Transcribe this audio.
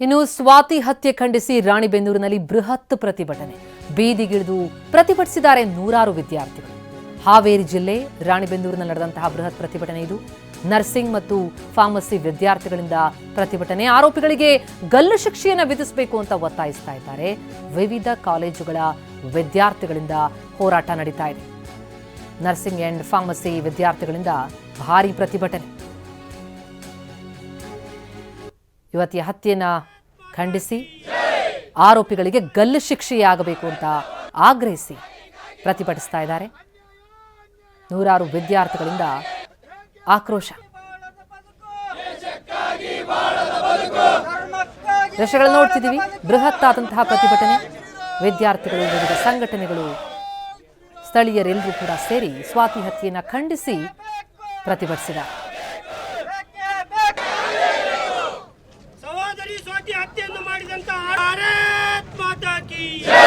ಇನ್ನು ಸ್ವಾತಿ ಹತ್ಯೆ ಖಂಡಿಸಿ ರಾಣಿಬೆನ್ನೂರಿನಲ್ಲಿ ಬೃಹತ್ ಪ್ರತಿಭಟನೆ. ಬೀದಿಗಿಳಿದು ಪ್ರತಿಭಟಿಸಿದ್ದಾರೆ ನೂರಾರು ವಿದ್ಯಾರ್ಥಿಗಳು. ಹಾವೇರಿ ಜಿಲ್ಲೆ ರಾಣಿಬೆನ್ನೂರಿನಲ್ಲಿ ನಡೆದಂತಹ ಬೃಹತ್ ಪ್ರತಿಭಟನೆ ಇದು. ನರ್ಸಿಂಗ್ ಮತ್ತು ಫಾರ್ಮಸಿ ವಿದ್ಯಾರ್ಥಿಗಳಿಂದ ಪ್ರತಿಭಟನೆ. ಆರೋಪಿಗಳಿಗೆ ಗಲ್ಲು ಶಿಕ್ಷೆಯನ್ನು ವಿಧಿಸಬೇಕು ಅಂತ ಒತ್ತಾಯಿಸ್ತಾ ಇದ್ದಾರೆ. ವಿವಿಧ ಕಾಲೇಜುಗಳ ವಿದ್ಯಾರ್ಥಿಗಳಿಂದ ಹೋರಾಟ ನಡೀತಾ ಇದೆ. ನರ್ಸಿಂಗ್ ಅಂಡ್ ಫಾರ್ಮಸಿ ವಿದ್ಯಾರ್ಥಿಗಳಿಂದ ಭಾರಿ ಪ್ರತಿಭಟನೆ. ಯುವತಿಯ ಹತ್ಯೆಯನ್ನು ಖಂಡಿಸಿ, ಆರೋಪಿಗಳಿಗೆ ಗಲ್ಲು ಶಿಕ್ಷೆಯಾಗಬೇಕು ಅಂತ ಆಗ್ರಹಿಸಿ ಪ್ರತಿಭಟಿಸ್ತಾ ಇದ್ದಾರೆ. ನೂರಾರು ವಿದ್ಯಾರ್ಥಿಗಳಿಂದ ಆಕ್ರೋಶ. ದೃಶ್ಯಗಳನ್ನು ನೋಡ್ತಿದ್ದೀವಿ ಬೃಹತ್ ಆದಂತಹ ಪ್ರತಿಭಟನೆ. ವಿದ್ಯಾರ್ಥಿಗಳು, ವಿವಿಧ ಸಂಘಟನೆಗಳು, ಸ್ಥಳೀಯರೆಲ್ಲರೂ ಕೂಡ ಸೇರಿ ಸ್ವಾತಿ ಹತ್ಯೆಯನ್ನು ಖಂಡಿಸಿ ಪ್ರತಿಭಟಿಸಿದ್ದಾರೆ. जनता भारत माता की